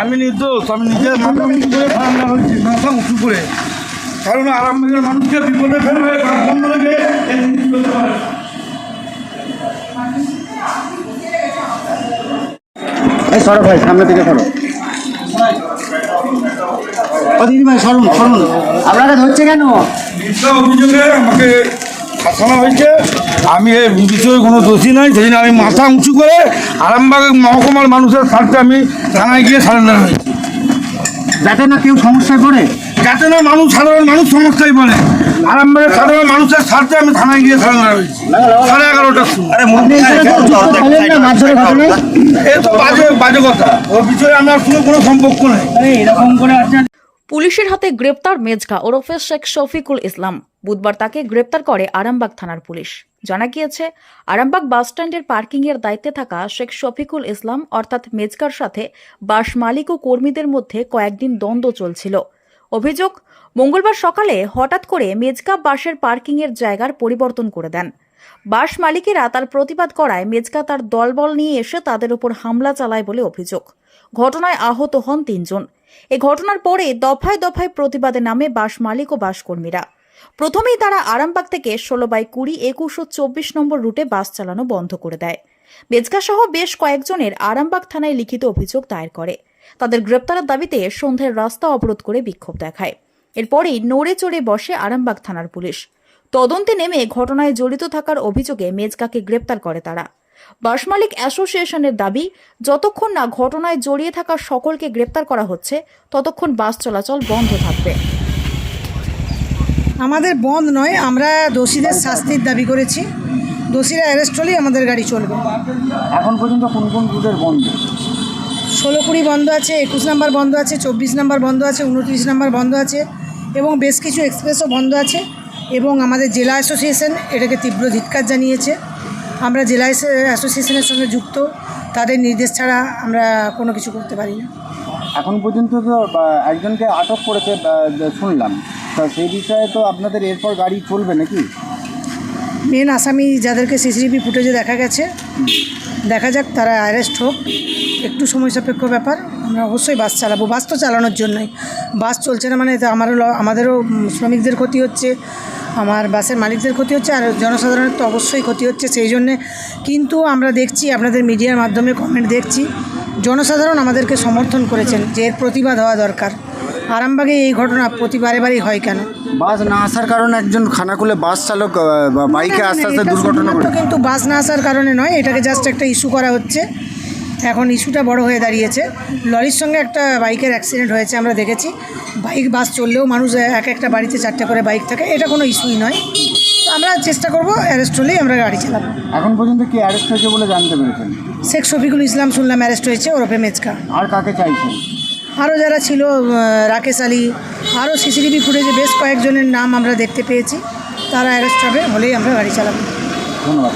আমি নির্দোষ আমি নিজে রান্না হয়েছি মাথা উঁচু করে। কারণ আরামবাগের মানুষকে বিপদে ফেলবে এই সরো ভাই সামনে থেকে সরো। ও দিদি ভাই সরুন সরুন। আপনারা ধরছে কেন? অভিযোগে আমাকে ফাঁসানো হয়েছে আমি এই বিষয়ে কোনো দোষী নই সেই আমি মাথা উঁচু করে আরামবাগ মহকুমার মানুষের স্বার্থে আমি থানায় গিয়ে সারেন্ডার হয়েছি। যাতে না কেউ সমস্যায় পড়ে যাতে না মানুষ সাধারণ মানুষ সমস্যায় পড়ে। আরামবাগের সাধারণ মানুষের স্বার্থে আমি থানায় গিয়ে সারেন্ডার হয়েছি। সাড়ে এগারোটার সময়। এ তো বাজে বাজে কথা। ও বিষয়ে আমার কোনো সম্পর্ক নেই। এরকম করে আছে পুলিশের হাতে গ্রেপ্তার মেজকা ওরফে শেখ শফিকুল ইসলাম। বুধবার তাকে গ্রেপ্তার করে আরামবাগ থানার পুলিশ। জানা গিয়েছে, আরামবাগ বাসস্ট্যান্ডের পার্কিংয়ের দায়িত্বে থাকা শেখ শফিকুল ইসলাম অর্থাৎ মেজকার সাথে বাস মালিক ও কর্মীদের মধ্যে কয়েকদিন দ্বন্দ্ব চলছিল। অভিযোগ, মঙ্গলবার সকালে হঠাৎ করে মেজকা বাসের পার্কিংয়ের জায়গার পরিবর্তন করে দেন। বাস মালিকেরা তার প্রতিবাদ করায় মেজকা তার দলবল নিয়ে এসে তাদের উপর হামলা চালায় বলে অভিযোগ। ঘটনায় আহত হন তিনজন। এ ঘটনার পরে দফায় দফায় প্রতিবাদে নামে বাস মালিক ও বাসকর্মীরা। প্রথমেই তারা আরামবাগ থেকে ষোলো বাই কুড়ি একুশ ও চব্বিশ নম্বর রুটে বাস চালানো বন্ধ করে দেয়। বেজকা সহ বেশ কয়েকজনের আরামবাগ থানায় লিখিত অভিযোগ দায়ের করে। তাদের গ্রেপ্তারের দাবিতে সন্ধ্যায় রাস্তা অবরোধ করে বিক্ষোভ দেখায়। এরপরেই নড়ে চড়ে বসে আরামবাগ থানার পুলিশ। তদন্তে নেমে ঘটনায় জড়িত থাকার অভিযোগে মেজকাকে গ্রেপ্তার করে তারা। বাস মালিক অ্যাসোসিয়েশনের দাবি যতক্ষণ না ঘটনায় জড়িয়ে থাকা সকলকে গ্রেপ্তার করা হচ্ছে ততক্ষণ বাস চলাচল বন্ধ থাকবে। আমাদের বন্ধ নয় আমরা দোষীদের শাস্তির দাবি করেছি। দোষীরা অ্যারেস্ট হলেই আমাদের গাড়ি চলবে। এখন পর্যন্ত কোন কোন রুটের বন্ধ? ষোলো কুড়ি বন্ধ আছে একুশ নাম্বার বন্ধ আছে চব্বিশ নাম্বার বন্ধ আছে উনত্রিশ নাম্বার বন্ধ আছে এবং বেশ কিছু এক্সপ্রেসও বন্ধ আছে। এবং আমাদের জেলা অ্যাসোসিয়েশন এটাকে তীব্র ধিক্কার জানিয়েছে। আমরা জেলা অ্যাসো- অ্যাসোসিয়েশনের সঙ্গে যুক্ত তাদের নির্দেশ ছাড়া আমরা কোনো কিছু করতে পারি না। এখন পর্যন্ত তো একজনকে আটক করেছে শুনলাম। তা সেই বিষয়ে তো আপনাদের এরপর গাড়ি চলবে নাকি? মেন আসামি যাদেরকে সিসিটিভি ফুটেজে দেখা গেছে দেখা যাক তারা অ্যারেস্ট হোক। একটু সময় সাপেক্ষ ব্যাপার আমরা অবশ্যই বাস চালাবো। বাস তো চালানোর জন্যই। বাস চলছে না মানে আমারও আমাদেরও শ্রমিকদের ক্ষতি হচ্ছে। আমার বাসের মালিকদের ক্ষতি হচ্ছে আর জনসাধারণের তো অবশ্যই ক্ষতি হচ্ছে সেই জন্যে। কিন্তু আমরা দেখছি আপনাদের মিডিয়ার মাধ্যমে কমেন্ট দেখছি জনসাধারণ আমাদেরকে সমর্থন করেছেন যে এর প্রতিবাদ হওয়া দরকার। আরামবাগে এই ঘটনা প্রতি বারে বারেই হয় কেন? বাস না আসার কারণে একজন খানাকুলে বাস চালক বাইকে আস্তে আস্তে দুর্ঘটনা কিন্তু বাস না আসার কারণে নয় এটাকে জাস্ট একটা ইস্যু করা হচ্ছে। এখন ইস্যুটা বড় হয়ে দাঁড়িয়েছে। লরির সঙ্গে একটা বাইকের অ্যাক্সিডেন্ট হয়েছে আমরা দেখেছি। বাইক বাস চললেও মানুষ এক একটা বাড়িতে চারটে করে বাইক থাকে এটা কোনো ইস্যুই নয়। তো আমরা চেষ্টা করব অ্যারেস্ট হলেই আমরা গাড়ি চালাবো। এখন পর্যন্ত কি অ্যারেস্ট হয়েছে বলে জানতে পেরেছেন? শেখ শফিকুল ইসলাম শুনলাম অ্যারেস্ট হয়েছে ওরফে মেজকা। আর কাকে চাইছেন? আরও যারা ছিল রাকেশ আলী আরও সিসিটিভি ফুটেজে বেশ কয়েকজনের নাম আমরা দেখতে পেয়েছি। তারা অ্যারেস্ট হবে হলেই আমরা গাড়ি চালাবো। ধন্যবাদ।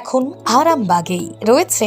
এখন আরামবাগেই রয়েছে